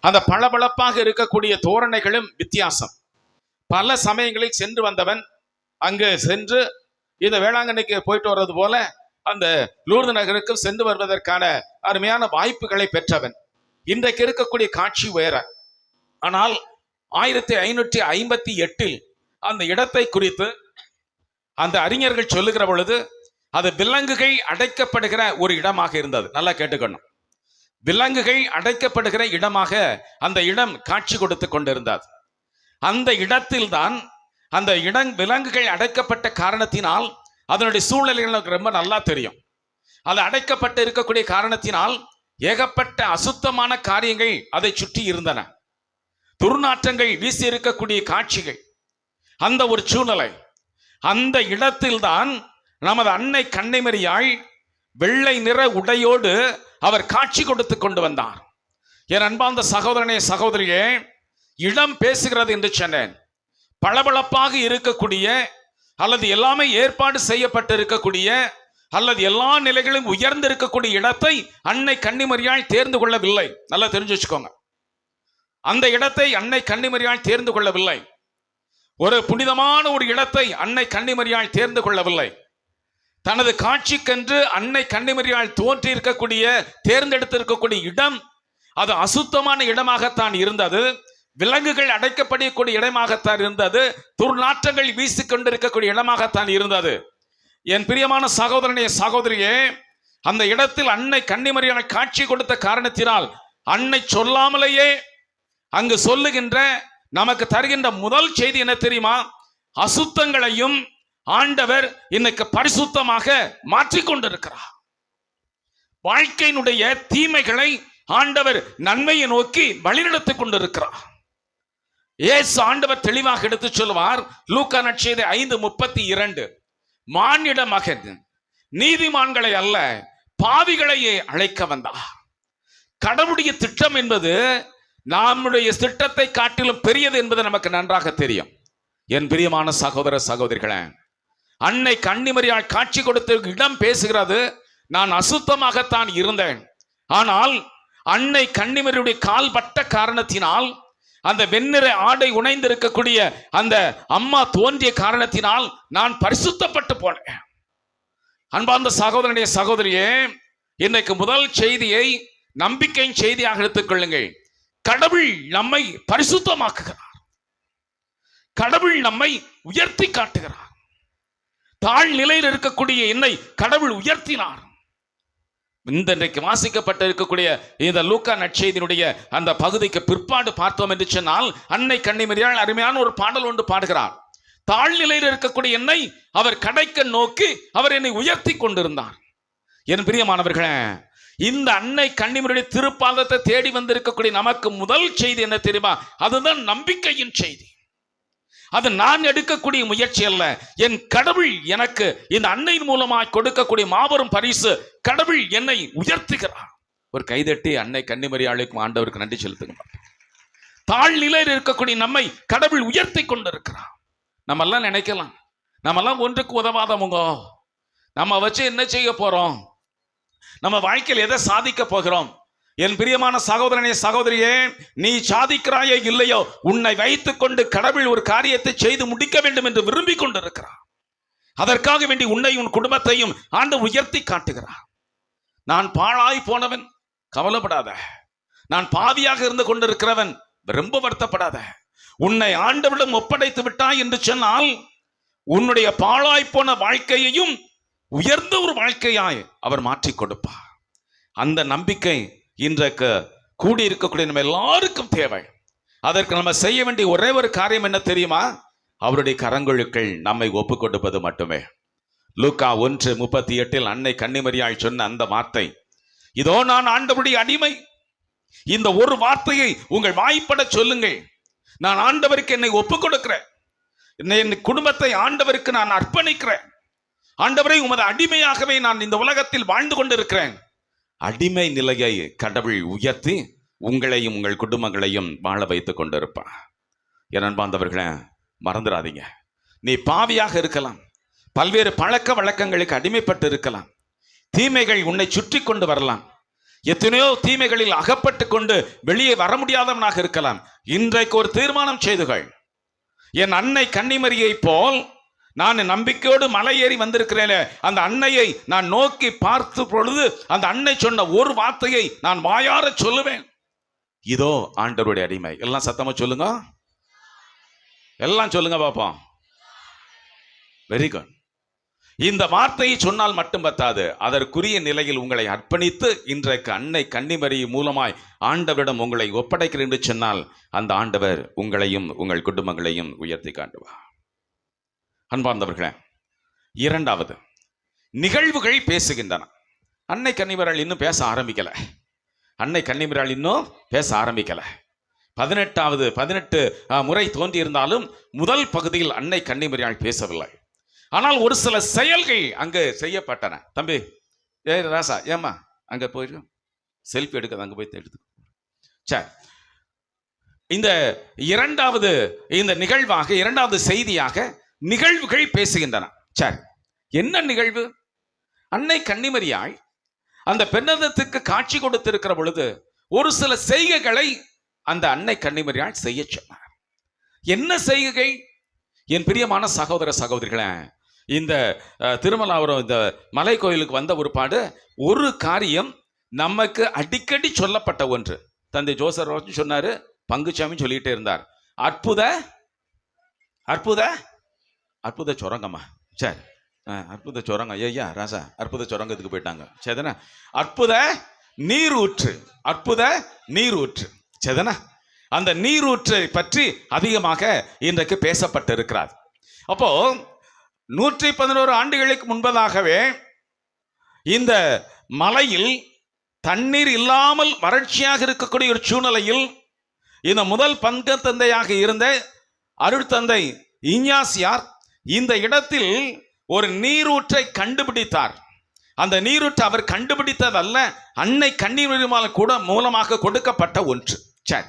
அந்த பளபளப்பாக இருக்கக்கூடிய தோரணைகளும் வித்தியாசம். பல சமயங்களில் சென்று வந்தவன் அங்கு சென்று இந்த வேளாங்கண்ணிக்கு போயிட்டு வர்றது போல அந்த லூர்து நகருக்கு சென்று வருவதற்கான அருமையான வாய்ப்புகளை பெற்றவன். இன்றைக்கு இருக்கக்கூடிய காட்சி வேற. ஆனால் ஆயிரத்தி ஐநூற்றி ஐம்பத்தி எட்டில் அந்த இடத்தை குறித்து அந்த அறிஞர்கள் சொல்லுகிற பொழுது அது விலங்குகள் அடைக்கப்படுகிற ஒரு இடமாக இருந்தது. நல்லா கேட்டுக்கணும். விலங்குகள் அடைக்கப்படுகிற இடமாக அந்த இடம் காட்சி கொடுத்து கொண்டிருந்தது. அந்த இடத்தில்தான் அந்த இடம் விலங்குகள் அடைக்கப்பட்ட காரணத்தினால் அதனுடைய சூழ்நிலைகள் ரொம்ப நல்லா தெரியும். அது அடைக்கப்பட்டு இருக்கக்கூடிய காரணத்தினால் ஏகப்பட்ட அசுத்தமான காரியங்கள் அதை சுற்றி இருந்தன. துர்நாற்றங்கள் வீசி இருக்கக்கூடிய காட்சிகள். அந்த ஒரு சூழ்நிலை. அந்த இடத்தில்தான் நமது அன்னை கண்ணைமரியாள் வெள்ளை நிற உடையோடு அவர் காட்சி கொடுத்து கொண்டு வந்தார். என் அன்பார்ந்த சகோதரனே சகோதரியே இடம் பேசுகிறது என்று சொன்னேன். பளபளப்பாக இருக்கக்கூடிய அல்லது எல்லாமே ஏற்பாடு செய்யப்பட்டு இருக்கக்கூடிய அல்லது எல்லா நிலைகளும் உயர்ந்து இருக்கக்கூடிய இடத்தை அன்னை கன்னிமரியாள் தேர்ந்து கொள்ளவில்லை. நல்லா தெரிஞ்சு வச்சுக்கோங்க. அந்த இடத்தை அன்னை கன்னிமரியாள் தேர்ந்து கொள்ளவில்லை. ஒரு புனிதமான ஒரு இடத்தை அன்னை கன்னிமரியாள் தேர்ந்து கொள்ளவில்லை. தனது காட்சிக்கென்று அன்னை கன்னிமரியாள் தோன்றி இருக்கக்கூடிய தேர்ந்தெடுத்திருக்கக்கூடிய இடம் அது அசுத்தமான இடமாகத்தான் இருந்தது. விலங்குகள் அடைக்கப்படக்கூடிய இடமாகத்தான் இருந்தது. துர்நாற்றங்கள் வீசி கொண்டிருக்கக்கூடிய இடமாகத்தான் இருந்தது. என் பிரியமான சகோதரனைய சகோதரியே அந்த இடத்தில் அன்னை கன்னிமரியான காட்சி கொடுத்த காரணத்தினால் அன்னை சொல்லாமலேயே அங்கு சொல்லுகின்ற நமக்கு தருகின்ற முதல் செய்தி என்ன தெரியுமா? அசுத்தங்களையும் ஆண்டவர் இன்னைக்கு பரிசுத்தமாக மாற்றிக் கொண்டிருக்கிறார் வாழ்க்கையினுடைய தீமைகளை ஆண்டவர் நன்மையை நோக்கி வழிநடத்திக் கொண்டிருக்கிறார். ஏசு ஆண்டவர் தெளிவாக எடுத்து சொல்வார் லூக்கா நட்செய்தி ஐந்து முப்பத்தி இரண்டு. மானிட மகன் நீதிமான்களை அல்ல பாவிகளையே அழைக்க வந்தார். கடவுளுடைய திட்டம் என்பது நம்முடைய திட்டத்தை காட்டிலும் பெரியது என்பது நமக்கு நன்றாக தெரியும். என் பிரியமான சகோதர சகோதரிகளே அன்னை கன்னிமரியால் காட்சி கொடுத்த இடம் பேசுகிறது. நான் அசுத்தமாகத்தான் இருந்தேன். ஆனால் அன்னை கன்னிமரியுடைய கால் பட்ட காரணத்தினால் அந்த வெண்ணிற ஆடை உணைந்திருக்கக்கூடிய அந்த அம்மா தோன்றிய காரணத்தினால் நான் பரிசுத்தப்பட்டு போனேன். அன்பார்ந்த சகோதரனுடைய சகோதரியே இன்னைக்கு முதல் செய்தியை நம்பிக்கையின் செய்தியாக எடுத்துக்கொள்ளுங்கள் கடவுள் நம்மை பரிசுத்தமாக்குகிறார். கடவுள் நம்மை உயர்த்தி காட்டுகிறார். தாழ் நிலையில் இருக்கக்கூடிய என்னை கடவுள் உயர்த்தினார். இந்த இன்றைக்கு வாசிக்கப்பட்டு இருக்கக்கூடிய இந்த லூக்கா நற்செய்தியினுடைய அந்த பகுதிக்கு பிற்பாடு பார்த்தோம் என்று சொன்னால் அன்னை கன்னிமரியாள் அருமையான ஒரு பாடல் ஒன்று பாடுகிறார். தாழ்நிலையில் இருக்கக்கூடிய என்னை அவர் கடைக்க நோக்கி அவர் என்னை உயர்த்தி கொண்டிருந்தார். என் பிரியமானவர்களே இந்த அன்னை கண்ணிமருடைய திருப்பாதத்தை தேடி வந்திருக்கக்கூடிய நமக்கு முதல் செய்தி என்ன தெரியுமா? அதுதான் நம்பிக்கையின் செய்தி. அது நான் எடுக்கக்கூடிய முயற்சி அல்ல. என் கடவுள் எனக்கு இந்த அன்னையின் மூலமாய் கொடுக்கக்கூடிய மாபெரும் பரிசு. கடவுள் என்னை உயர்த்துகிறார். ஒரு கைதட்டி அன்னை கன்னிமரியாளுக்கும் ஆண்டவருக்கு நன்றி செலுத்துங்க தாழ்நிலையில் இருக்கக்கூடிய நம்மை கடவுள் உயர்த்தி கொண்டிருக்கிறார். நம்மெல்லாம் நினைக்கலாம். நம்மெல்லாம் ஒன்றுக்கு உதவாதவங்க நம்ம வச்சு என்ன செய்ய போறோம்? நம்ம வாழ்க்கையில் எதை சாதிக்க போகிறோம்? என் பிரியமான சகோதரனே சகோதரியே நீ சாதிக்கிறாயோ இல்லையோ உன்னை வைத்துக் கொண்டு கடவுள் ஒரு காரியத்தை செய்து முடிக்க வேண்டும் என்று விரும்பி கொண்டிருக்கிறார். அதற்காக வேண்டி உன்னை உன் குடும்பத்தையும் ஆண்டு உயர்த்தி காட்டுகிறார். நான் பாழாய் போனவன் கவலைப்படாத. நான் பாவியாக இருந்து கொண்டிருக்கிறவன் ரொம்ப வருத்தப்படாத. உன்னை ஆண்டவிடம் ஒப்படைத்து விட்டாய் என்று சொன்னால் உன்னுடைய பாழாய் போன வாழ்க்கையையும் உயர்ந்த ஒரு வாழ்க்கையாய் அவர் மாற்றி கொடுப்பார். அந்த நம்பிக்கை இன்றைக்கு கூடி இருக்கக்கூடிய நம்ம எல்லாருக்கும் தேவை. அதற்கு நம்ம செய்ய வேண்டிய ஒரே ஒரு காரியம் என்ன தெரியுமா? அவருடைய கரங்களுக்குள் நம்மை ஒப்பு கொடுப்பது மட்டுமே. லூக்கா ஒன்று முப்பத்தி எட்டில் அன்னை கன்னிமரியாள் சொன்ன அந்த வார்த்தை இதோ நான் ஆண்டவருடைய அடிமை. இந்த ஒரு வார்த்தையை உங்கள் வாய்ப்பட சொல்லுங்கள். நான் ஆண்டவருக்கு என்னை ஒப்பு கொடுக்கிறேன் என்னை- என் குடும்பத்தை ஆண்டவருக்கு நான் அர்ப்பணிக்கிறேன். ஆண்டவரை உமது அடிமையாகவே நான் இந்த உலகத்தில் வாழ்ந்து கொண்டிருக்கிறேன். அடிமை நிலையை கடவுள் உயர்த்தி உங்களையும் உங்கள் குடும்பங்களையும் வாழ வைத்து கொண்டிருப்பான் என் அன்பார்ந்தவர்களே மறந்துடாதீங்க. நீ பாவியாக இருக்கலாம். பல்வேறு பழக்க வழக்கங்களுக்கு அடிமைப்பட்டு இருக்கலாம். தீமைகள் உன்னை சுற்றி கொண்டு வரலாம். எத்தனையோ தீமைகளில் அகப்பட்டு கொண்டு வெளியே வர முடியாதவனாக இருக்கலாம். இன்றைக்கு ஒரு தீர்மானம் செய்துகள். என் அன்னை கன்னிமரியை போல் நான் நம்பிக்கையோடு மலை ஏறி வந்திருக்கிறேனே அந்த அன்னையை நான் நோக்கி பார்த்த பொழுது அந்த அன்னை சொன்ன ஒரு வார்த்தையை நான் வாயார சொல்லுவேன். இதோ ஆண்டவருடைய அடிமை. எல்லாம் சத்தமா சொல்லுங்க. எல்லாம் சொல்லுங்க பாப்போம் வெரி குட் இந்த வார்த்தையை சொன்னால் மட்டும் பத்தாது. அதற்குரிய நிலையில் உங்களை அர்ப்பணித்து இன்றைக்கு அன்னை கன்னிமரி மூலமாய் ஆண்டவரிடம் உங்களை ஒப்படைக்கிறேன் என்று சொன்னால் அந்த ஆண்டவர் உங்களையும் உங்கள் குடும்பங்களையும் உயர்த்தி காட்டுவார். அன்பார்ந்தவர்களே இரண்டாவது நிகழ்வுகள் பேசுகின்றன. அன்னை கன்னிமராள் இன்னும் பேச ஆரம்பிக்கலை. அன்னை கன்னிமராள் இன்னும் பேச ஆரம்பிக்கலை. பதினெட்டாவது பதினெட்டு முறை தோன்றியிருந்தாலும் முதல் பகுதியில் அன்னை கன்னிமரியாள் பேசவில்லை. ஆனால் ஒரு சில செயல்கள் அங்கு செய்யப்பட்டன. தம்பி ஏ ராசா ஏம்மா அங்கே போயிரு. செல்ஃபி எடுக்க அங்கே போய் எடுத்து சரி இந்த இரண்டாவது இந்த நிகழ்வாக இரண்டாவது செய்தியாக நிகழ்வுகள் பேசுகின்றன. சரி என்ன நிகழ்வு? அன்னை கன்னிமரியாய் அந்த பெண்ணதத்துக்கு காட்சி கொடுத்திருக்கிற பொழுது ஒரு சில செய்கைகளை அந்த அன்னை கன்னிமரியாள் செய்ய சொன்னார். என்ன செய்கை என் பிரியமான சகோதர சகோதரிகளே இந்த திருமலாபுரம் இந்த மலை கோயிலுக்கு வந்த ஒருபாடு ஒரு காரியம் நமக்கு அடிக்கடி சொல்லப்பட்ட ஒன்று. தந்தை ஜோசர் ரோஜன் சொன்னாரு பங்குச்சாமி சொல்லிட்டே இருந்தார். அற்புத? அற்புத? அற்புத சுரங்கம்மா. சரி. ஆ, அற்புத சுரங்கம் ஐயா ராசா அற்புத சுரங்கத்துக்கு போயிட்டாங்க. சரிதானே அற்புத நீரூற்று. அற்புத நீரூற்று. சரிதானே அந்த நீரூற்றை பற்றி அதிகமாக இன்றைக்கு பேசப்பட்டிருக்கிறார். அப்போ நூற்றி பதினோரு ஆண்டுகளுக்கு முன்பதாகவே இந்த மலையில் தண்ணீர் இல்லாமல் வறட்சியாக இருக்கக்கூடிய ஒரு சூழ்நிலையில் இந்த முதல் பங்க தந்தையாக இருந்த அருட்தந்தை இஞ்ஞாசியார் இந்த இடத்தில் ஒரு நீரூற்றை கண்டுபிடித்தார். அந்த நீரூற்று அவர் கண்டுபிடித்ததல்ல அன்னை கண்ணீர் பெருமாள் கூட மூலமாக கொடுக்கப்பட்ட ஒன்று. சரி.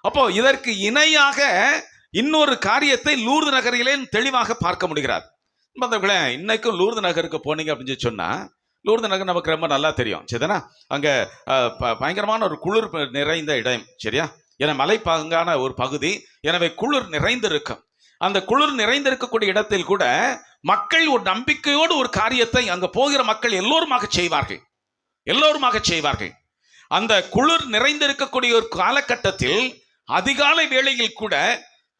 அப்போ இதற்கு இணையாக இன்னொரு காரியத்தை லூர்து நகரிலே தெளிவாக பார்க்க முடிகிறார். மற்றவங்களே இன்னைக்கும் லூர்து நகருக்கு போனீங்க அப்படின்னு சொல்லி சொன்னா லூர்து நகர் நமக்கு ரொம்ப நல்லா தெரியும். சரிதானா? அங்க ப- பயங்கரமான ஒரு குளிர் நிறைந்த இடம். சரியா? என மலைப்பாங்கான ஒரு பகுதி. எனவே குளிர் நிறைந்திருக்கும். அந்த குளிர் நிறைந்திருக்கக்கூடிய இடத்தில் கூட மக்கள் ஒரு நம்பிக்கையோடு ஒரு காரியத்தை அங்க போகிற மக்கள் எல்லோருமாக செய்வார்கள். எல்லோருமாக செய்வார்கள். அந்த குளிர் நிறைந்திருக்கக்கூடிய ஒரு காலகட்டத்தில் அதிகாலை வேளையில் கூட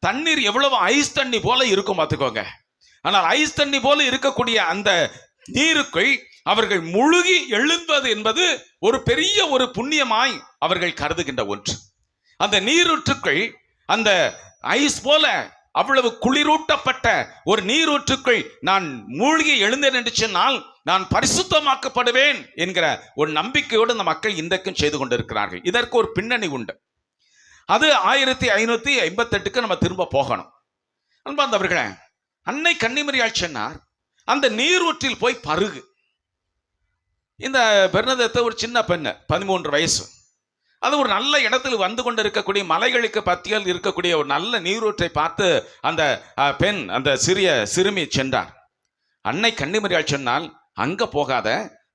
தண்ணீர் எவ்வளவு ஐஸ் தண்ணி போல இருக்கும் பார்த்துக்கோங்க. ஆனால் ஐஸ் தண்ணி போல இருக்கக்கூடிய அந்த நீருக்குள் அவர்கள் முழுகி எழுந்தது என்பது ஒரு பெரிய ஒரு புண்ணியமாய் அவர்கள் கருதுகின்ற ஒன்று. அந்த நீரூற்றுக்குள் அந்த ஐஸ் போல அவ்வளவு குளிரூட்டப்பட்ட ஒரு நீரூற்றுக்குள் நான் மூழ்கி எழுந்தேன் என்று சொன்னால் நான் பரிசுத்தமாக்கப்படுவேன் என்கிற ஒரு நம்பிக்கையோடு இந்த மக்கள் இன்றைக்கும் செய்து கொண்டிருக்கிறார்கள். இதற்கு ஒரு பின்னணி உண்டு. அது ஆயிரத்தி ஐநூத்தி ஐம்பத்தெட்டுக்கு நம்ம திரும்ப போகணும். அன்பார்ந்தவர்களே அன்னை கன்னிமரியால் சொன்னார் அந்த நீரூற்றில் போய் பருகு. இந்த பெருநதத்தை ஒரு சின்ன பெண்ணு பதிமூன்று வயசு. அது ஒரு நல்ல இடத்தில் வந்து கொண்டு இருக்கக்கூடிய மலைகளுக்கு பத்தியால் இருக்கக்கூடிய ஒரு நல்ல நீரூற்றை பார்த்து அந்த பெண் அந்த சிறிய சிறுமி சென்றார். அன்னை கன்னிமரியாள் சொன்னால் அங்க போகாத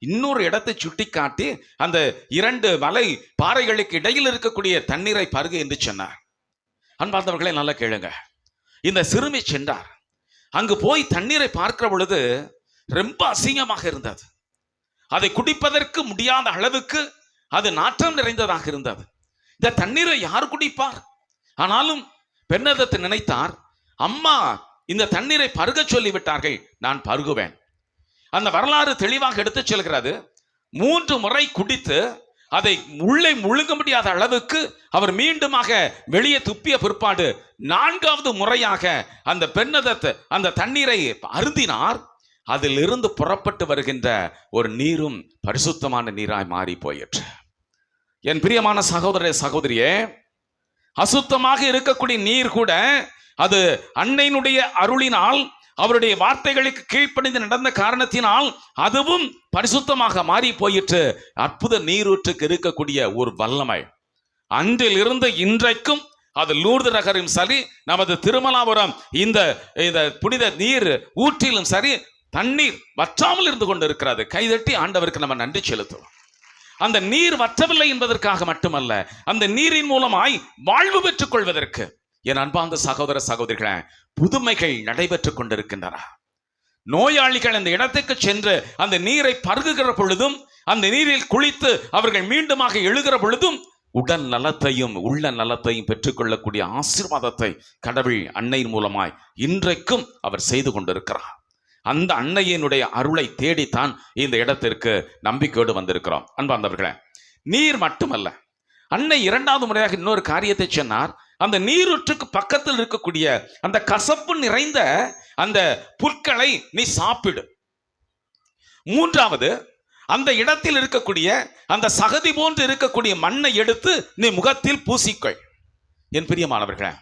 இன்னொரு இடத்தை சுட்டிக்காட்டி அந்த இரண்டு மலை பாறைகளுக்கு இடையில் இருக்கக்கூடிய தண்ணீரை பருகு என்று சொன்னார். அன்பார்ந்தவர்களை நல்லா கேளுங்க. இந்த சிறுமி சென்றார். அங்கு போய் தண்ணீரை பார்க்கிற பொழுது ரொம்ப அசிங்கமாக இருந்தது. அதை குடிப்பதற்கு முடியாத அளவுக்கு அது நாற்றம் நிறைந்ததாக இருந்தது. இந்த தண்ணீரை யார் குடிப்பார்? ஆனாலும் பெண்ணதத்தை நினைத்தார் அம்மா இந்த தண்ணீரை பருகச் சொல்லிவிட்டார்கள் நான் பருகுவேன். அந்த வரலாறு தெளிவாக எடுத்துச் செல்கிறது. மூன்று முறை குடித்து அதை உள்ளே முழுங்க முடியாத அளவுக்கு அவர் மீண்டுமாக வெளியே துப்பிய பிற்பாடு நான்காவது முறையாக அந்த பெண்ணதத்தை அந்த தண்ணீரை அருந்தினார். அதிலிருந்து புறப்பட்டு வருகின்ற ஒரு நீரும் பரிசுத்தமான நீராய் மாறி போயிற்று. என் பிரியமான சகோதர சகோதரியே அசுத்தமாக இருக்கக்கூடிய நீர் கூட அது அன்னையினுடைய அருளினால் அவருடைய வார்த்தைகளுக்கு கீழ்ப்பணிந்து நடந்த காரணத்தினால் அதுவும் பரிசுத்தமாக மாறி போயிற்று. அற்புத நீரூற்றுக்கு இருக்கக்கூடிய ஒரு வல்லமை. அன்றிலிருந்து இன்றைக்கும் அது லூர்து நகரும் சரி நமது திருமலாபுரம் இந்த இந்த புனித நீர் ஊற்றிலும் சரி தண்ணீர் வற்றாமல் இருந்து கொண்டு இருக்கிறது கைதட்டி ஆண்டவருக்கு நம்ம நன்றி செலுத்துவோம். அந்த நீர் வற்றவில்லை என்பதற்காக மட்டுமல்ல அந்த நீரின் மூலமாய் வாழ்வு பெற்றுக் கொள்வதற்கு என் அன்பார்ந்த சகோதர சகோதரிகள புதுமைகள் நடைபெற்றுக் கொண்டிருக்கின்றன. நோயாளிகள் அந்த இடத்துக்கு சென்று அந்த நீரை பருகுகிற பொழுதும் அந்த நீரில் குளித்து அவர்கள் மீண்டுமாக எழுகிற பொழுதும் உடல் நலத்தையும் உள்ள நலத்தையும் பெற்றுக்கொள்ளக்கூடிய ஆசீர்வாதத்தை கடவுள் அன்னையின் மூலமாய் இன்றைக்கும் அவர் செய்து கொண்டிருக்கிறார். அந்த அன்னையினுடைய அருளை தேடித்தான் இந்த இடத்திற்கு நம்பிக்கையோடு வந்திருக்கிறோம். அன்பார்ந்தவர்களே நீர் மட்டுமல்ல அன்னை இரண்டாவது முறையாக இன்னொரு காரியத்தை சொன்னார். அந்த நீரூற்றுக்கு பக்கத்தில் இருக்கக்கூடிய அந்த கசப்பு நிறைந்த அந்த புற்களை நீ சாப்பிடு. மூன்றாவது அந்த இடத்தில் இருக்கக்கூடிய அந்த சகதி போன்று இருக்கக்கூடிய மண்ணை எடுத்து நீ முகத்தில் பூசிக்கொள். என் பிரியமானவர்களே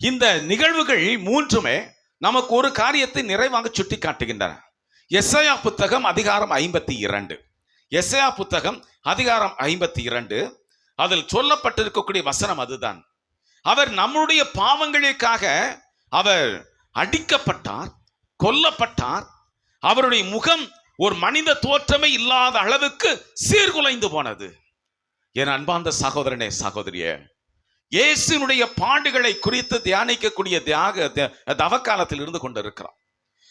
இந்த நிகழ்வுகள் மூன்றுமே நமக்கு ஒரு காரியத்தை நிறைவாக சுட்டி காட்டுகின்றன எஸ்ஐயா புத்தகம் அதிகாரம் ஐம்பத்தி இரண்டு. எஸ்ஐயா புத்தகம் அதிகாரம் ஐம்பத்தி இரண்டு. அதில் சொல்லப்பட்டிருக்கக்கூடிய வசனம் அதுதான். அவர் நம்முடைய பாவங்களுக்காக அவர் அடிக்கப்பட்டார் கொல்லப்பட்டார். அவருடைய முகம் ஒரு மனித தோற்றமே இல்லாத அளவுக்கு சீர்குலைந்து போனது. என் அன்பார்ந்த சகோதரனே சகோதரியே இயேசுனுடைய பாடுகளை குறித்து தியானிக்கக்கூடிய தியாக த- தவக்காலத்தில் இருந்து கொண்டிருக்கிறான்.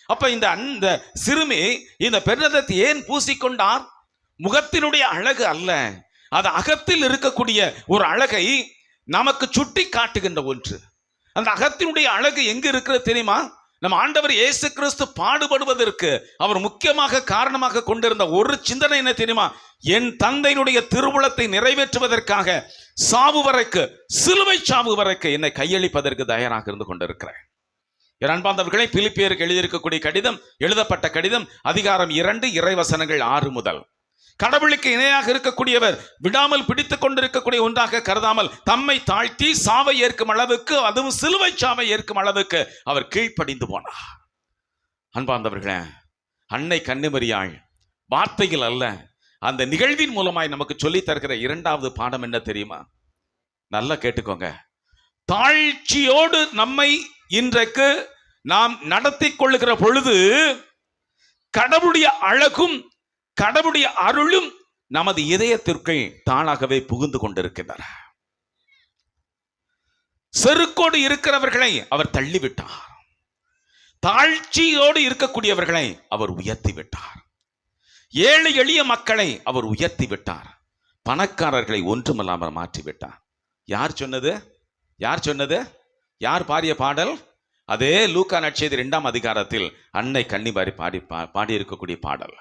அப்ப இந்த அந்த சிறுமி இந்த பெருநதத்தை ஏன் பூசிக்கொண்டார்? முகத்தினுடைய அழகு அல்ல. அது அகத்தில் இருக்கக்கூடிய ஒரு அழகை நமக்கு சுட்டி காட்டுகின்ற ஒன்று. அந்த அகத்தினுடைய அழகு எங்க இருக்கிறது தெரியுமா? நம்ம ஆண்டவர் இயேசு கிறிஸ்து பாடுபடுவதற்கு அவர் முக்கியமாக காரணமாக கொண்டிருந்த ஒரு சிந்தனை என்ன தெரியுமா? என் தந்தையினுடைய திருவுளத்தை நிறைவேற்றுவதற்காக சாவு வரைக்கு சிலுவை சாவு வரைக்கு என்னை கையளிப்பதற்கு தயாராக இருந்து கொண்டிருக்கிறேன். என் அன்பாந்தவர்களை பிலிப்பியருக்கு எழுதியிருக்கக்கூடிய கடிதம் எழுதப்பட்ட கடிதம் அதிகாரம் இரண்டு இறைவசனங்கள் ஆறு முதல். கடவுளுக்கு இணையாக இருக்கக்கூடியவர் விடாமல் பிடித்துக் கொண்டிருக்கக்கூடிய ஒன்றாக கருதாமல் தம்மை தாழ்த்தி சாவை ஏற்கும் அளவுக்கு அதுவும் சிலுவை சாவை ஏற்கும் அளவுக்கு அவர் கீழ்ப்படிந்து போனார். அன்பாந்தவர்களே அன்னை கண்ணுமறியாள் வார்த்தைகள் அல்ல அந்த நிகழ்வின் மூலமாய் நமக்கு சொல்லி தருகிற இரண்டாவது பாடம் என்ன தெரியுமா? நல்லா கேட்டுக்கோங்க. தாழ்ச்சியோடு நம்மை இன்றைக்கு நாம் நடத்தி கொள்ளுகிற பொழுது கடவுளுடைய அழகும் கடவுளுடைய அருளும் நமது இதயத்திற்குள் தானாகவே புகுந்து கொண்டிருக்கின்றன. செருக்கோடு இருக்கிறவர்களை அவர் தள்ளிவிட்டார். தாழ்ச்சியோடு இருக்கக்கூடியவர்களை அவர் உயர்த்தி விட்டார் ஏழை எளிய மக்களை அவர் உயர்த்தி விட்டார். பணக்காரர்களை ஒன்றுமில்லாமல் மாற்றிவிட்டார் யார் சொன்னது? யார் சொன்னது? யார் பாடிய பாடல்? அதே லூக்கா நட்சத்திர இரண்டாம் அதிகாரத்தில் அன்னை கன்னிமாரி பாடி பா- பாடியிருக்கக்கூடிய பாடல்.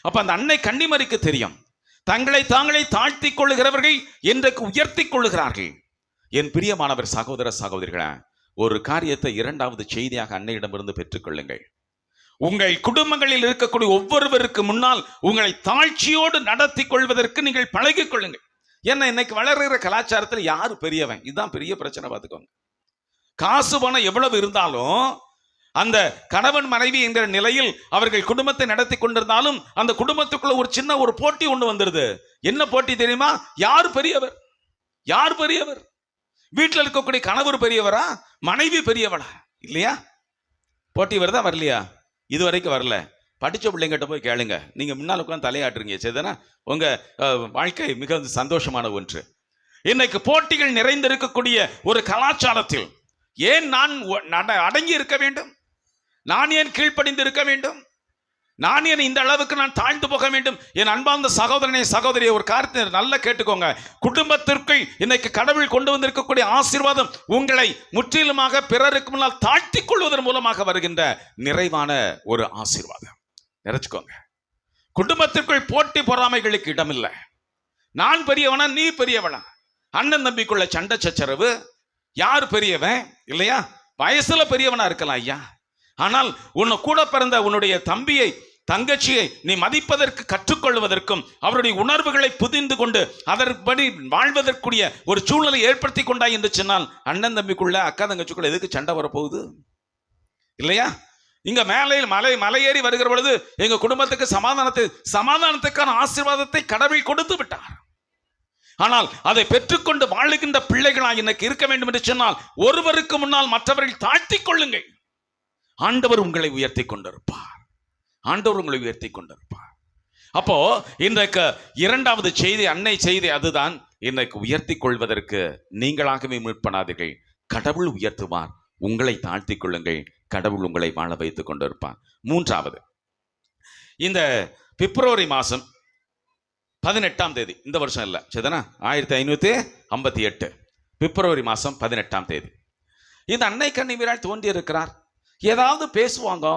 அப்ப அந்த அன்னை கன்னிமரிக்கு தெரியும். தங்களை தாங்களே தாழ்த்தி கொள்ளுகிறவர்கள் இன்றைக்கு உயர்த்தி கொள்ளுகிறார்கள். என் பிரியமானவர் சகோதர சகோதரிகளே ஒரு காரியத்தை இரண்டாவது செய்தியாக அன்னையிடமிருந்து பெற்றுக்கொள்ளுங்கள் உங்கள் குடும்பங்களில் இருக்கக்கூடிய ஒவ்வொருவருக்கு முன்னால் உங்களை தாழ்ச்சியோடு நடத்தி கொள்வதற்கு நீங்கள் பழகிக் கொள்ளுங்கள். ஏன்னா இன்னைக்கு வளர்கிற கலாச்சாரத்தில் யார் பெரியவன்? இதுதான் பெரிய பிரச்சனை பார்த்துக்கோங்க. காசு பணம் எவ்வளவு இருந்தாலும் அந்த கணவன் மனைவி என்கிற நிலையில் அவர்கள் குடும்பத்தை நடத்தி கொண்டிருந்தாலும் அந்த குடும்பத்துக்குள்ள ஒரு சின்ன ஒரு போட்டி ஒன்று வந்துடுது என்ன போட்டி தெரியுமா? யார் பெரியவர்? யார் பெரியவர்? வீட்டில் இருக்கக்கூடிய கணவர் பெரியவரா? மனைவி பெரியவளா? இல்லையா? போட்டி வருதா வரலையா? இது வரைக்கும் வரல. படித்த பிள்ளைங்கிட்ட போய் கேளுங்க. நீங்கள் முன்னால் உட்காந்து தலையாட்டுறீங்க. சரிதானே உங்கள் வாழ்க்கை மிக சந்தோஷமான ஒன்று. இன்னைக்கு போட்டிகள் நிறைந்திருக்கக்கூடிய ஒரு கலாச்சாரத்தில் ஏன் நான் நட- அடங்கி இருக்க வேண்டும்? நான் ஏன் கீழ்ப்படிந்து இருக்க வேண்டும்? நான் என் இந்த அளவுக்கு நான் தாழ்ந்து போக வேண்டும்? என் அன்பார்ந்த சகோதரனே சகோதரியை ஒரு காரியத்தை நல்லா கேட்டுக்கோங்க. குடும்பத்திற்குள் இன்னைக்கு கடவுள் கொண்டு வந்திருக்கக்கூடிய ஆசீர்வாதம் உங்களை முற்றிலுமாக பிறருக்கு முன்னால் தாழ்த்திக் கொள்வதன் மூலமாக வருகின்ற நிறைவான ஒரு ஆசீர்வாதம். நிறைச்சுக்கோங்க குடும்பத்திற்குள் போட்டி பொறாமைகளுக்கு இடமில்லை. நான் பெரியவனா நீ பெரியவனா? அண்ணன் தம்பிக்குள்ள சண்டை சச்சரவு? யார் பெரியவன்? இல்லையா? வயசுல பெரியவனா இருக்கலாம் ஐயா. ஆனால் உன்னை கூட பிறந்த உன்னுடைய தம்பியை தங்கச்சியை நீ மதிப்பதற்கு கற்றுக்கொள்வதற்கும் அவருடைய உணர்வுகளை புதிந்து கொண்டு அதன்படி வாழ்வதற்குரிய ஒரு சூழ்நிலை ஏற்படுத்தி கொண்டாய் என்று சொன்னால் அண்ணன் தம்பிக்குள்ள அக்கா தங்கச்சிக்குள்ள எதுக்கு சண்டை வரப்போகுது? இல்லையா? இங்க மேலே மலை மலையேறி வருகிற பொழுது எங்க குடும்பத்துக்கு சமாதானத்தை சமாதானத்துக்கான ஆசீர்வாதத்தை கடவுள் கொடுத்து விட்டார். ஆனால் அதை பெற்றுக்கொண்டு வாழுகின்ற பிள்ளைகளாக எனக்கு இருக்க வேண்டும் என்று சொன்னால் ஒருவருக்கு முன்னால் மற்றவர்கள் தாழ்த்திக் கொள்ளுங்கள். ஆண்டவர் உங்களை உயர்த்தி கொண்டிருப்பார். ஆண்டவர் உங்களை உயர்த்தி கொண்டிருப்பார். அப்போ இன்றைக்கு இரண்டாவது செய்தி அன்னை செய்தி அதுதான். இன்றைக்கு உயர்த்தி கொள்வதற்கு நீங்களாகவே முற்படாதீர்கள் கடவுள் உயர்த்துவார். உங்களை தாழ்த்திக் கொள்ளுங்கள். கடவுள் உங்களை வாழ வைத்துக் கொண்டிருப்பார். மூன்றாவது இந்த பிப்ரவரி மாதம் பதினெட்டாம் தேதி இந்த வருஷம் இல்லை சரிதானா? ஆயிரத்தி ஐநூற்றி ஐம்பத்தி எட்டு. பிப்ரவரி மாதம் பதினெட்டாம் தேதி. இந்த அன்னை கன்னிமீரால் தோன்றி இருக்கிறார் ஏதாவது பேசுவாங்க.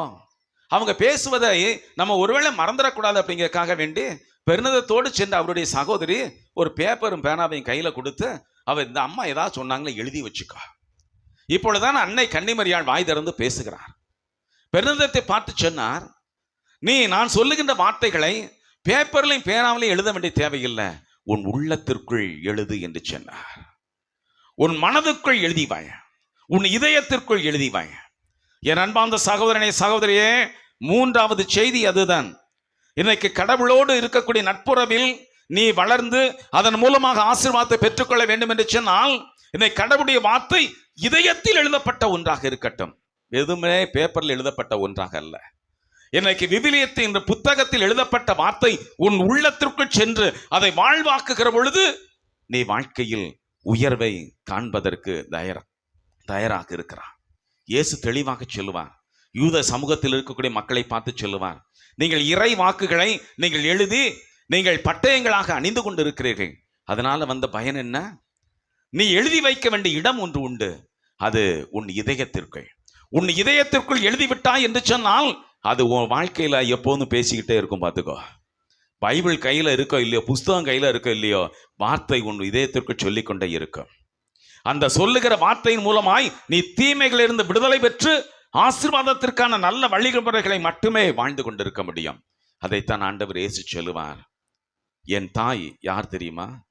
அவங்க பேசுவதை நம்ம ஒருவேளை மறந்துடக்கூடாது அப்படிங்கிறதுக்காக வேண்டி பெருநதத்தோடு சென்று அவருடைய சகோதரி ஒரு பேப்பரும் பேனாவையும் கையில் கொடுத்து அவர் இந்த அம்மா ஏதாவது சொன்னாங்களே எழுதி வச்சுக்கோ. இப்பொழுதுதான் அன்னை கன்னிமரியாள் வாய் திறந்து பேசுகிறார். பெருநதத்தை பார்த்து சொன்னார் நீ நான் சொல்லுகின்ற வார்த்தைகளை பேப்பர்லையும் பேனாவிலையும் எழுத வேண்டிய தேவையில்லை. உன் உள்ளத்திற்குள் எழுது என்று சொன்னார். உன் மனதுக்குள் எழுதி வாய உன் இதயத்திற்குள் எழுதி வாய என் அன்பார்ந்த சகோதரனே சகோதரியே மூன்றாவது செய்தி அதுதான். இன்னைக்கு கடவுளோடு இருக்கக்கூடிய நட்புறவில் நீ வளர்ந்து அதன் மூலமாக ஆசீர்வாதத்தை பெற்றுக்கொள்ள வேண்டும் என்று சொன்னால் இன்னைக்கு கடவுளுடைய வார்த்தை இதயத்தில் எழுதப்பட்ட ஒன்றாக இருக்கட்டும். எதுவுமே பேப்பரில் எழுதப்பட்ட ஒன்றாக அல்ல. இன்னைக்கு விவிலியத்தை என்ற புத்தகத்தில் எழுதப்பட்ட வார்த்தை உன் உள்ளத்திற்குள் சென்று அதை வாழ்வாக்குகிற பொழுது நீ வாழ்க்கையில் உயர்வை காண்பதற்கு தயார் தயாராக இருக்கிறான் இயேசு தெளிவாக சொல்லுவார். யூத சமூகத்தில் இருக்கக்கூடிய மக்களை பார்த்து சொல்லுவார். நீங்கள் இறை வாக்குகளை நீங்கள் எழுதி நீங்கள் பட்டயங்களாக அணிந்து கொண்டு இருக்கிறீர்கள் அதனால வந்த பயன் என்ன? நீ எழுதி வைக்க வேண்டிய இடம் ஒன்று உண்டு. அது உன் இதயத்திற்குள். உன் இதயத்திற்குள் எழுதிவிட்டாய் என்று சொன்னால் அது உன் வாழ்க்கையில எப்போதும் பேசிக்கிட்டே இருக்கும் பார்த்துக்கோ. பைபிள் கையில இருக்கோ இல்லையோ புஸ்தகம் கையில இருக்கோ இல்லையோ வார்த்தை உன் இதயத்திற்குள் சொல்லிக்கொண்டே இருக்கும். அந்த சொல்லுகிற வார்த்தையின் மூலமாய் நீ தீமைகளிலிருந்து விடுதலை பெற்று ஆசீர்வாதத்திற்கான நல்ல வழிமுறைகளை மட்டுமே வாழ்ந்து கொண்டிருக்க முடியும். அதைத்தான் ஆண்டவர் ஏசி சொல்லுவார். என் தாய் யார் தெரியுமா?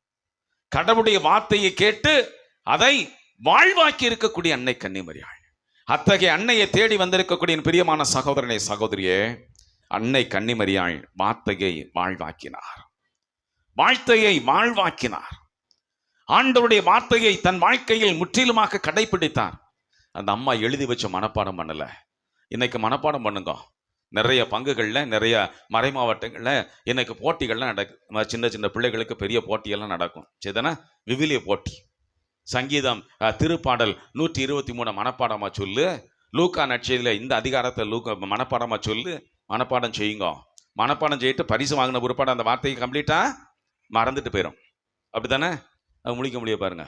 கடவுளுடைய வார்த்தையை கேட்டு அதை வாழ்வாக்கி இருக்கக்கூடிய அன்னை கன்னிமரியாள் அத்தகைய அன்னையை தேடி வந்திருக்கக்கூடிய பிரியமான சகோதரனை சகோதரியே அன்னை கன்னிமரியாள் வார்த்தையை வாழ்வாக்கினார். வாழ்த்தையை வாழ்வாக்கினார். ஆண்டவருடைய வார்த்தையை தன் வாழ்க்கையில் முற்றிலுமாக கடைபிடித்தார். அந்த அம்மா எழுதி வச்ச மனப்பாடம் பண்ணல. இன்னைக்கு மனப்பாடம் பண்ணுங்க. நிறைய பங்குகளில் நிறைய மறை மாவட்டங்களில் இன்னைக்கு போட்டிகள்லாம் நடக்கு சின்ன சின்ன பிள்ளைகளுக்கு பெரிய போட்டியெல்லாம் நடக்கும். சரிதானே விவிலிய போட்டி. சங்கீதம் திருப்பாடல் நூற்றி இருபத்தி மூணு மனப்பாடமாக சொல்லு. லூக்கா நட்சத்திர இந்த அதிகாரத்தை லூக்கா மனப்பாடமாக சொல்லு. மனப்பாடம் செய்யுங்க. மனப்பாடம் செய்யிட்டு பரிசு வாங்கின பிற்பாடு அந்த வார்த்தையை கம்ப்ளீட்டாக மறந்துட்டு போயிடும் அப்படி தானே அது முடிக்க முடிய பாருங்க.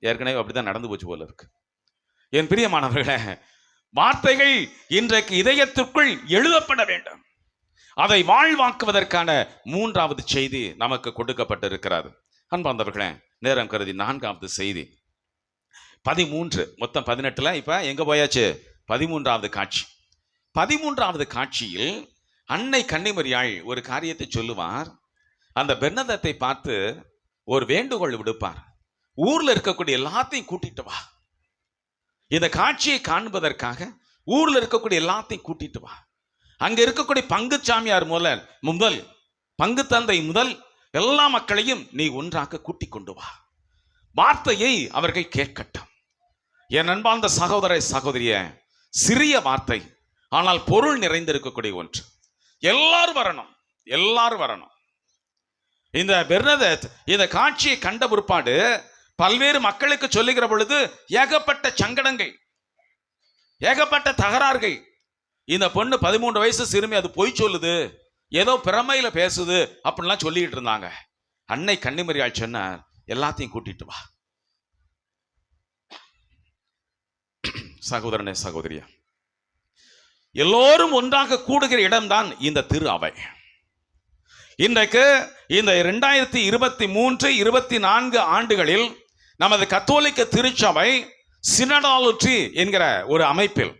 ஏற்கனவே அப்படிதான் நடந்து போச்சு போல இருக்கு. என் பிரியமானவர்களே வார்த்தைகள் இன்றைக்கு இதயத்திற்குள் எழுதப்பட வேண்டும். அதை வாழ்வாக்குவதற்கான மூன்றாவது செய்தி நமக்கு கொடுக்கப்பட்டிருக்கிறது. அன்பார்ந்தவர்களே நேரம் கருதி நான்காவது செய்தி. பதிமூன்று மொத்தம் பதினெட்டுல இப்ப எங்க போயாச்சு? பதிமூன்றாவது காட்சி. பதிமூன்றாவது காட்சியில் அன்னை கன்னிமரியாள் ஒரு காரியத்தை சொல்லுவார். அந்த பெர்னதத்தை பார்த்து ஒரு வேண்டுகோள் விடுப்பார். ஊர்ல இருக்கக்கூடிய எல்லாத்தையும் கூட்டிட்டு வா. இந்த காட்சியை காண்பதற்காக ஊர்ல இருக்கக்கூடிய எல்லாத்தையும் கூட்டிட்டு வா. அங்க இருக்கக்கூடிய பங்கு சாமியார் முதல் முதல் பங்கு தந்தை முதல் எல்லா மக்களையும் நீ ஒன்றாக கூட்டிக் கொண்டு வா. வார்த்தையை அவர்கள் கேட்கட்டும். என் அன்பார்ந்த சகோதர சகோதரிய சிறிய வார்த்தை ஆனால் பொருள் நிறைந்திருக்கக்கூடிய ஒன்று. எல்லாரும் வரணும். எல்லாரும் வரணும். இந்த பெர்னதத் இந்த காட்சியை கண்ட பிற்பாடு பல்வேறு மக்களுக்கு சொல்லுகிற பொழுது ஏகப்பட்ட சங்கடங்கள் ஏகப்பட்ட தகராறுகள். இந்த பொண்ணு பதிமூன்று வயசு சிறுமி அது பொய் சொல்லுது ஏதோ பிரமையில பேசுது அப்படின்லாம் சொல்லிட்டு இருந்தாங்க. அன்னை கன்னிமரியாள் சொன்னார் எல்லாத்தையும் கூட்டிட்டு வா. சகோதரனே சகோதரியா எல்லோரும் ஒன்றாக கூடுகிற இடம்தான் இந்த திரு அவை இன்றைக்கு இந்த ரெண்டாயிரத்தி இருபத்தி மூன்று இருபத்தி நான்கு ஆண்டுகளில் நமது கத்தோலிக்க திருச்சபை சினடாலஜி என்கிற ஒரு அமைப்பில்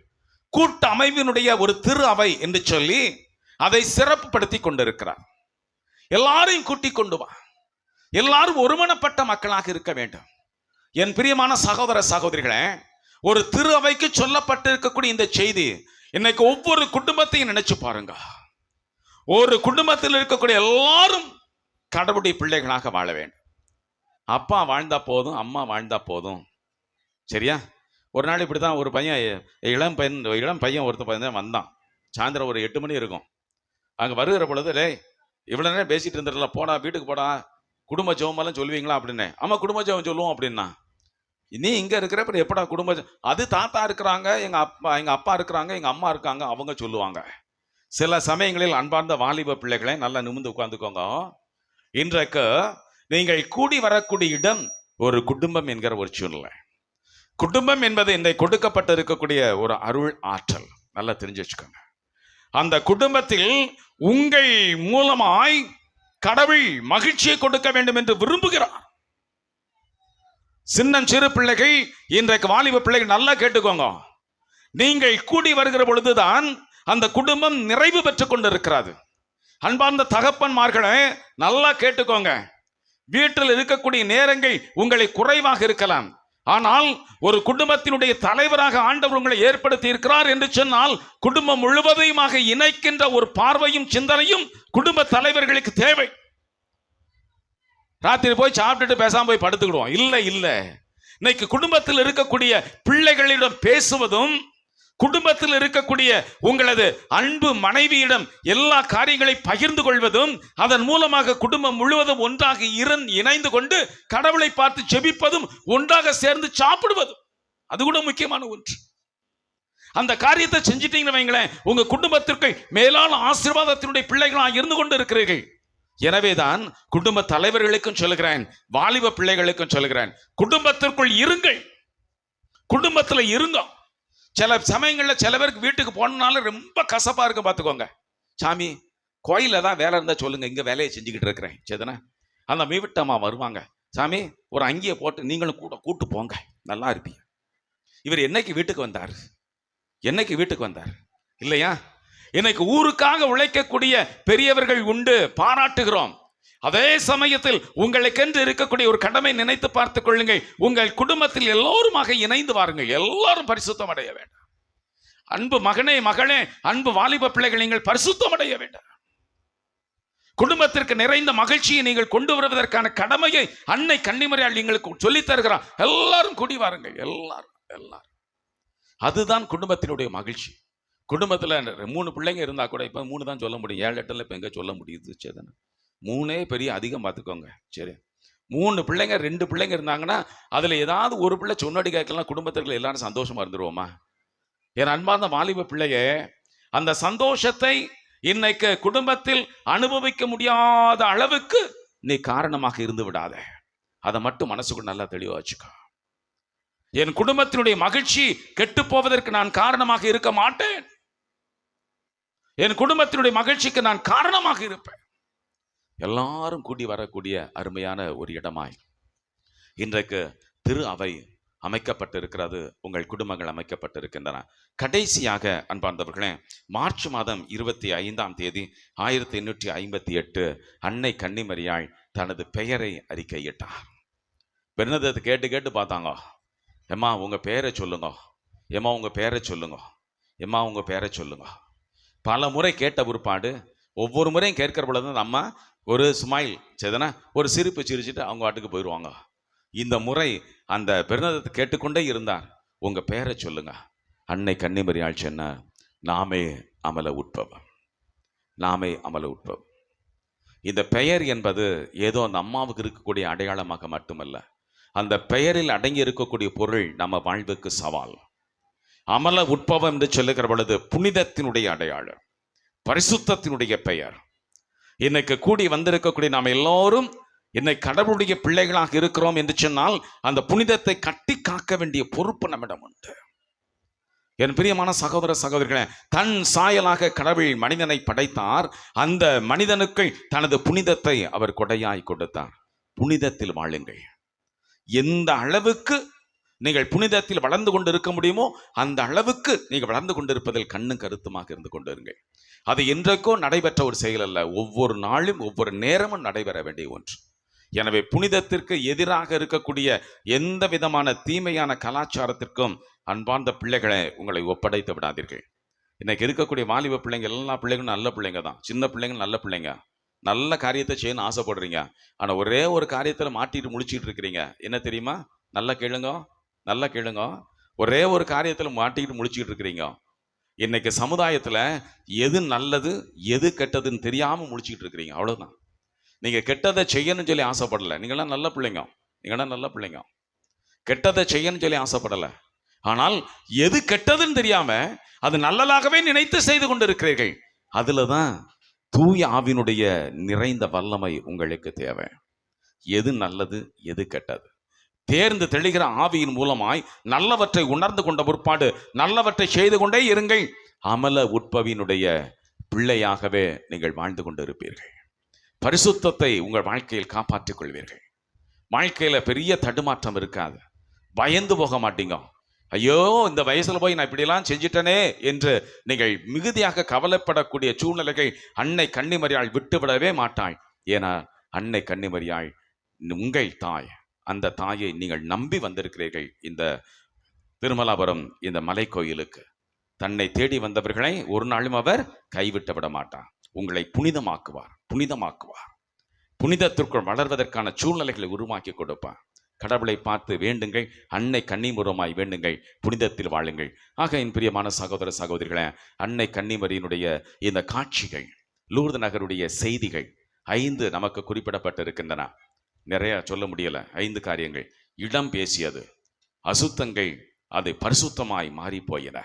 கூட்ட அமைப்பினுடைய ஒரு திரு அவை என்று சொல்லி அதை சிறப்புப்படுத்தி கொண்டிருக்கிறார். எல்லாரையும் கூட்டி கொண்டு வா. எல்லாரும் ஒருமனப்பட்ட மக்களாக இருக்க வேண்டும். என் பிரியமான சகோதர சகோதரிகளே ஒரு திரு அவைக்கு சொல்லப்பட்டிருக்கக்கூடிய இந்த செய்தி இன்னைக்கு ஒவ்வொரு குடும்பத்தையும் நினைச்சு பாருங்க. ஒரு குடும்பத்தில் இருக்கக்கூடிய எல்லாரும் கடவுளுடைய பிள்ளைகளாக வாழ வேண்டும். அப்பா வாழ்ந்தா போதும் அம்மா வாழ்ந்தா போதும். சரியா? ஒரு நாள் இப்படி தான் ஒரு பையன் இளம் பையன் இளம் பையன் ஒருத்த பையன் தான் வந்தான். சாயந்தரம் ஒரு எட்டு மணி இருக்கும். அங்கே வருகிற பொழுது லே இவ்வளோ நேரம் பேசிட்டு இருந்துடல போடா வீட்டுக்கு போடா. குடும்ப ஜோமெல்லாம் சொல்லுவீங்களா? அப்படின்னு. ஆமாம் குடும்ப ஜோம் சொல்லுவோம் அப்படின்னா. நீ இங்கே இருக்கிற எப்படா குடும்ப அது தாத்தா இருக்கிறாங்க எங்கள் அப்பா எங்கள் அப்பா இருக்கிறாங்க எங்கள் அம்மா இருக்காங்க அவங்க சொல்லுவாங்க. சில சமயங்களில் அன்பார்ந்த வாலிப பிள்ளைகளை நல்லா நிமிர்ந்து உட்காந்துக்கோங்க இன்றைக்கு நீங்கள் கூடி வரக்கூடிய இடம் ஒரு குடும்பம் என்கிற ஒரு சூழ்நிலை. குடும்பம் என்பது இன்றைக்கு கொடுக்கப்பட்டு இருக்கக்கூடிய ஒரு அருள் ஆற்றல். நல்லா தெரிஞ்சு வச்சுக்கோங்க. அந்த குடும்பத்தில் உங்கள் மூலமாய் கடவுள் மகிழ்ச்சியை கொடுக்க வேண்டும் என்று விரும்புகிறார். சின்னம் சிறு பிள்ளைகள் இன்றைக்கு வாலிப பிள்ளைகள் நல்லா கேட்டுக்கோங்க. நீங்கள் கூடி வருகிற பொழுதுதான் அந்த குடும்பம் நிறைவு பெற்று கொண்டிருக்கிறது அன்பார்ந்த தகப்பன்மார்களை நல்லா கேட்டுக்கோங்க. வீட்டில் இருக்கக்கூடிய நேரங்கள் உங்களை குறைவாக இருக்கலாம். ஆனால் ஒரு குடும்பத்தினுடைய தலைவராக ஆண்டவர் உங்களை ஏற்படுத்தி இருக்கிறார் என்று சொன்னால் குடும்பம் முழுவதையுமாக இணைக்கின்ற ஒரு பார்வையும் சிந்தனையும் குடும்ப தலைவர்களுக்கு தேவை. ராத்திரி போய் சாப்பிட்டுட்டு பேசாம போய் படுத்துக்கிடுவோம். இல்லை இல்லை. இன்னைக்கு குடும்பத்தில் இருக்கக்கூடிய பிள்ளைகளிடம் பேசுவதும் குடும்பத்தில் இருக்கக்கூடிய உங்களது அன்பு மனைவியிடம் எல்லா காரியங்களை பகிர்ந்து கொள்வதும் அதன் மூலமாக குடும்பம் முழுவதும் ஒன்றாக இரண் இணைந்து கொண்டு கடவுளை பார்த்து செபிப்பதும் ஒன்றாக சேர்ந்து சாப்பிடுவதும். அது கூட முக்கியமான ஒன்று. அந்த காரியத்தை செஞ்சிட்டீங்கன்னு வைங்களேன் உங்க குடும்பத்திற்கு மேலான ஆசீர்வாதத்தினுடைய பிள்ளைகளாக இருந்து கொண்டு இருக்கிறீர்கள். எனவேதான் குடும்ப தலைவர்களுக்கும் சொல்லுகிறேன் வாலிப பிள்ளைகளுக்கும் சொல்கிறேன் குடும்பத்திற்குள் இருங்கள். குடும்பத்துல இருங்க. சில சமயங்களில் சில பேருக்கு வீட்டுக்கு போகணுன்னாலும் ரொம்ப கசப்பாக இருக்கு பார்த்துக்கோங்க. சாமி கோயிலில் தான் வேலை இருந்தால் சொல்லுங்கள் இங்கே வேலையை செஞ்சுக்கிட்டு இருக்கிறேன் சரிதானே அந்த மீவிட்டம்மா வருவாங்க. சாமி ஒரு அங்கேயே போட்டு நீங்களும் கூட கூட்டு போங்க நல்லா இருப்பீங்க. இவர் என்னைக்கு வீட்டுக்கு வந்தார்? என்னைக்கு வீட்டுக்கு வந்தார்? இல்லையா? இன்னைக்கு ஊருக்காக உழைக்கக்கூடிய பெரியவர்கள் உண்டு பாராட்டுகிறோம். அதே சமயத்தில் உங்களுக்கென்று இருக்கக்கூடிய ஒரு கடமை நினைத்து பார்த்துக் கொள்ளுங்கள். உங்கள் குடும்பத்தில் எல்லோருமாக இணைந்து வாருங்கள். எல்லாரும் பரிசுத்தம் அடைய வேண்டாம். அன்பு மகனே மகளே அன்பு வாலிப பிள்ளைகள் நீங்கள் பரிசுத்தம் அடைய வேண்டாம். குடும்பத்திற்கு நிறைந்த மகிழ்ச்சியை நீங்கள் கொண்டு வருவதற்கான கடமையை அன்னை கன்னிமறையால் எங்களுக்கு சொல்லித் தருகிறான் எல்லாரும் கூடி வாருங்கள். எல்லாரும் எல்லாரும். அதுதான் குடும்பத்தினுடைய மகிழ்ச்சி. குடும்பத்துல மூணு பிள்ளைங்க இருந்தா கூட இப்போ மூணு தான் சொல்ல முடியும். ஏழு எட்டுல இப்போ எங்க சொல்ல முடியுது சேதனை மூணே பெரிய அதிகம் பார்த்துக்கோங்க. சரி. மூணு பிள்ளைங்க ரெண்டு பிள்ளைங்க இருந்தாங்கன்னா அதுல ஏதாவது ஒரு பிள்ளை சொன்னடி கேட்கலாம் குடும்பத்திற்கு எல்லாரும் சந்தோஷமா இருந்துருவோமா? என் அன்பார்ந்த வாலிப பிள்ளைய அந்த சந்தோஷத்தை இன்னைக்கு குடும்பத்தில் அனுபவிக்க முடியாத அளவுக்கு நீ காரணமாக இருந்து விடாத. அதை மட்டும் மனசுக்குள்ள நல்லா தெளிவாக வச்சுக்கோ. என் குடும்பத்தினுடைய மகிழ்ச்சி கெட்டு போவதற்கு நான் காரணமாக இருக்க மாட்டேன். என் குடும்பத்தினுடைய மகிழ்ச்சிக்கு நான் காரணமாக இருப்பேன். எல்லாரும் கூடி வரக்கூடிய அருமையான ஒரு இடமாய். இன்றைக்கு திரு அவை அமைக்கப்பட்டிருக்கிறது உங்கள் குடும்பங்கள் அமைக்கப்பட்டிருக்கின்றன. கடைசியாக அன்பார்ந்தவர்களே மார்ச் மாதம் இருபத்தி ஐந்தாம் தேதி ஆயிரத்தி எண்ணூற்றி ஐம்பத்தி எட்டு அன்னை கன்னிமரியாள் தனது பெயரை அறிக்கையிட்டார். பெருந்தது கேட்டு கேட்டு பார்த்தாங்க. எம்மா உங்க பேரை சொல்லுங்க. எம்மா உங்க பேரை சொல்லுங்க. எம்மா உங்க பேரை சொல்லுங்க. பல முறை கேட்ட பிற்பாடு ஒவ்வொரு முறையும் கேட்கிற பொழுது அந்த அம்மா ஒரு ஸ்மைல் சரிதானே ஒரு சிரிப்பு சிரிச்சிட்டு அவங்க வாட்டுக்கு போயிடுவாங்க. இந்த முறை அந்த பெருநதத்தை கேட்டுக்கொண்டே இருந்தார். உங்க பேரை சொல்லுங்க. அன்னை கன்னிமரியாள் சொன்ன நாமே அமல உட்பவம். நாமே அமல உட்பவம். இந்த பெயர் என்பது ஏதோ அந்த அம்மாவுக்கு இருக்கக்கூடிய அடையாளமாக மட்டுமல்ல அந்த பெயரில் அடங்கி இருக்கக்கூடிய பொருள் நம்ம வாழ்வுக்கு சவால். அமல உட்பவம் என்று சொல்லுகிற பொழுது புனிதத்தினுடைய அடையாளம். பரிசுத்தத்தினுடைய பெயர். இன்னைக்கு கூடி வந்திருக்கக்கூடிய நாம் எல்லோரும் என்னை கடவுளுடைய பிள்ளைகளாக இருக்கிறோம் என்று சொன்னால் அந்த புனிதத்தை கட்டி காக்க வேண்டிய பொறுப்பு நம்மிடம் உண்டு. என் பிரியமான சகோதர சகோதரிகளே தன் சாயலாக கடவுள் மனிதனை படைத்தார். அந்த மனிதனுக்கு தனது புனிதத்தை அவர் கொடையாய் கொடுத்தார். புனிதத்தில் வாழுங்கள். எந்த அளவுக்கு நீங்கள் புனிதத்தில் வளர்ந்து கொண்டு இருக்க முடியுமோ அந்த அளவுக்கு நீங்கள் வளர்ந்து கொண்டிருப்பதில் கண்ணும் கருத்துமாக இருந்து கொண்டிருங்கள். அது என்றைக்கோ நடைபெற்ற ஒரு செயல் அல்ல. ஒவ்வொரு நாளும் ஒவ்வொரு நேரமும் நடைபெற வேண்டிய ஒன்று. எனவே புனிதத்திற்கு எதிராக இருக்கக்கூடிய எந்த விதமான தீமையான கலாச்சாரத்திற்கும் அன்பார்ந்த பிள்ளைகளை உங்களை ஒப்படைத்து விடாதீர்கள். இன்னைக்கு இருக்கக்கூடிய வாலிப பிள்ளைங்க எல்லா பிள்ளைங்களும் நல்ல பிள்ளைங்க தான். சின்ன பிள்ளைங்க நல்ல பிள்ளைங்க. நல்ல காரியத்தை செய்யணும்னு ஆசைப்படுறீங்க. ஆனால் ஒரே ஒரு காரியத்தில் மாட்டிட்டு முழிச்சிட்டு இருக்கிறீங்க. என்ன தெரியுமா? நல்லா கேளுங்க. நல்லா கேளுங்க. ஒரே ஒரு காரியத்தில் மாட்டிக்கிட்டு முடிச்சுக்கிட்டு இருக்கிறீங்க. இன்னைக்கு சமுதாயத்தில் எது நல்லது எது கெட்டதுன்னு தெரியாமல் முடிச்சுக்கிட்டு இருக்கிறீங்க. அவ்வளோதான் நீங்கள் கெட்டதை செய்யணும்னு சொல்லி ஆசைப்படலை. நீங்களாம் நல்ல பிள்ளைங்க. நீங்களாம் நல்ல பிள்ளைங்க. கெட்டதை செய்யணும்னு சொல்லி ஆசைப்படலை. ஆனால் எது கெட்டதுன்னு தெரியாமல் அது நல்லதாகவே நினைத்து செய்து கொண்டிருக்கிறீர்கள். அதில் தான் தூய ஆவினுடைய நிறைந்த வல்லமை உங்களுக்கு தேவை. எது நல்லது எது கெட்டது? தேர்ந்து தெளிகிற ஆவியின் மூலமாய் நல்லவற்றை உணர்ந்து கொண்ட பிற்பாடு நல்லவற்றை செய்து கொண்டே இருங்கள். அமல உட்பவினுடைய பிள்ளையாகவே நீங்கள் வாழ்ந்து கொண்டு இருப்பீர்கள். பரிசுத்தத்தை உங்கள் வாழ்க்கையில் காப்பாற்றிக் கொள்வீர்கள். வாழ்க்கையில பெரிய தடுமாற்றம் இருக்காது. பயந்து போக மாட்டீங்க. ஐயோ இந்த வயசுல போய் நான் இப்படியெல்லாம் செஞ்சிட்டனே என்று நீங்கள் மிகுதியாக கவலைப்படக்கூடிய சூழ்நிலைகள் அன்னை கன்னிமரியாள் விட்டுவிடவே மாட்டாள். ஏன்னா அன்னை கன்னிமரியாள் உங்கள் தாய். அந்த தாயை நீங்கள் நம்பி வந்திருக்கிறீர்கள் இந்த திருமலாபுரம் இந்த மலை கோயிலுக்கு தன்னை தேடி வந்தவர்களை ஒரு நாளும் அவர் கைவிட்டு விட மாட்டார். உங்களை புனிதமாக்குவார் புனிதமாக்குவார். புனிதத்திற்குள் வளர்வதற்கான சூழ்நிலைகளை உருவாக்கி கொடுப்பார். கடவுளை பார்த்து வேண்டுங்கள் அன்னை கன்னிமுரமாய் வேண்டுங்கள் புனிதத்தில் வாழுங்கள். ஆக என் பிரியமான சகோதர சகோதரிகளே அன்னை கன்னிமரியினுடைய இந்த காட்சிகள் லூர்து நகருடைய செய்திகள் ஐந்து நமக்கு குறிப்பிடப்பட்டிருக்கின்றன. நிறையா சொல்ல முடியல. ஐந்து காரியங்கள். இடம் பேசியது. அசுத்தங்கள் அது பரிசுத்தமாய் மாறி போயின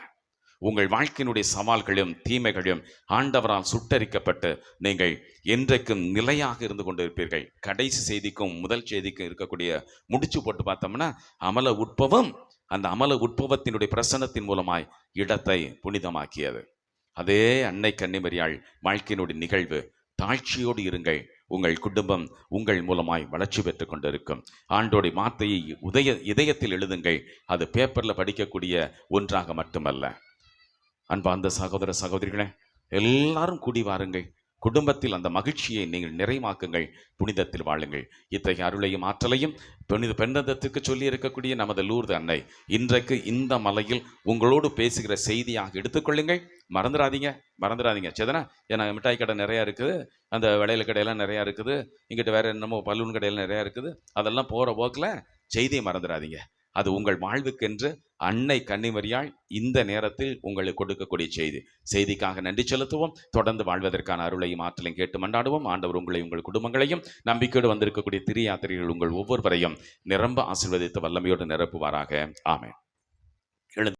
உங்கள் வாழ்க்கையினுடைய சவால்களும் தீமைகளும் ஆண்டவரால் சுட்டரிக்கப்பட்டு நீங்கள் என்றைக்கும் நிலையாக இருந்து கொண்டிருப்பீர்கள். கடைசி செய்திக்கும் முதல் செய்திக்கும் இருக்கக்கூடிய முடிச்சு போட்டு பார்த்தோம்னா அமல உட்பவம் அந்த அமல உட்பவத்தினுடைய பிரசன்னத்தின் மூலமாய் இடத்தை புனிதமாக்கியது. அதே அன்னை கன்னிமரியாள் வாழ்க்கையினுடைய நிகழ்வு. தாழ்ச்சியோடு இருங்கள். உங்கள் குடும்பம் உங்கள் மூலமாய் வளர்ச்சி பெற்று கொண்டிருக்கும் ஆண்டோடைய வார்த்தையை உதய இதயத்தில் எழுதுங்கள். அது பேப்பர்ல படிக்கக்கூடிய ஒன்றாக மட்டுமல்ல. அன்பார்ந்த சகோதர சகோதரிகளே எல்லாரும் கூடி வாருங்கள். குடும்பத்தில் அந்த மகிழ்ச்சியை நீங்கள் நிறைவாக்குங்கள் புனிதத்தில் வாழுங்கள். இத்தகைய அருளையும் ஆற்றலையும் புனித பெண்ணதத்துக்கு சொல்லி இருக்கக்கூடிய நமது லூர்து அன்னை இன்றைக்கு இந்த மலையில் உங்களோடு பேசுகிற செய்தியாக எடுத்துக்கொள்ளுங்கள் மறந்துடாதீங்க மறந்துடாதீங்க சரிதானே ஏன்னா மிட்டாய் கடை நிறையா இருக்குது அந்த விளையல் கடையெல்லாம் நிறையா இருக்குது இங்கிட்ட வேறு என்னமோ பலூன் கடையெல்லாம் நிறையா இருக்குது அதெல்லாம் போகிற போக்கில் செய்தியை மறந்துடாதீங்க அது உங்கள் வாழ்வுக்கென்று அன்னை கன்னிமரியாள் இந்த நேரத்தில் உங்களுக்கு கொடுக்கக்கூடிய செய்தி. செய்திக்காக நன்றி செலுத்துவோம். தொடர்ந்து வாழ்வதற்கான அருளையும் ஆற்றலையும் கேட்டு மண்டாடுவோம் ஆண்டவர் உங்களை உங்கள் குடும்பங்களையும் நம்பிக்கையோடு வந்திருக்கக்கூடிய திரு யாத்திரைகள் உங்கள் ஒவ்வொருவரையும் நிரம்ப ஆசீர்வதித்து வல்லமையோடு நிரப்புவாராக. ஆமென்.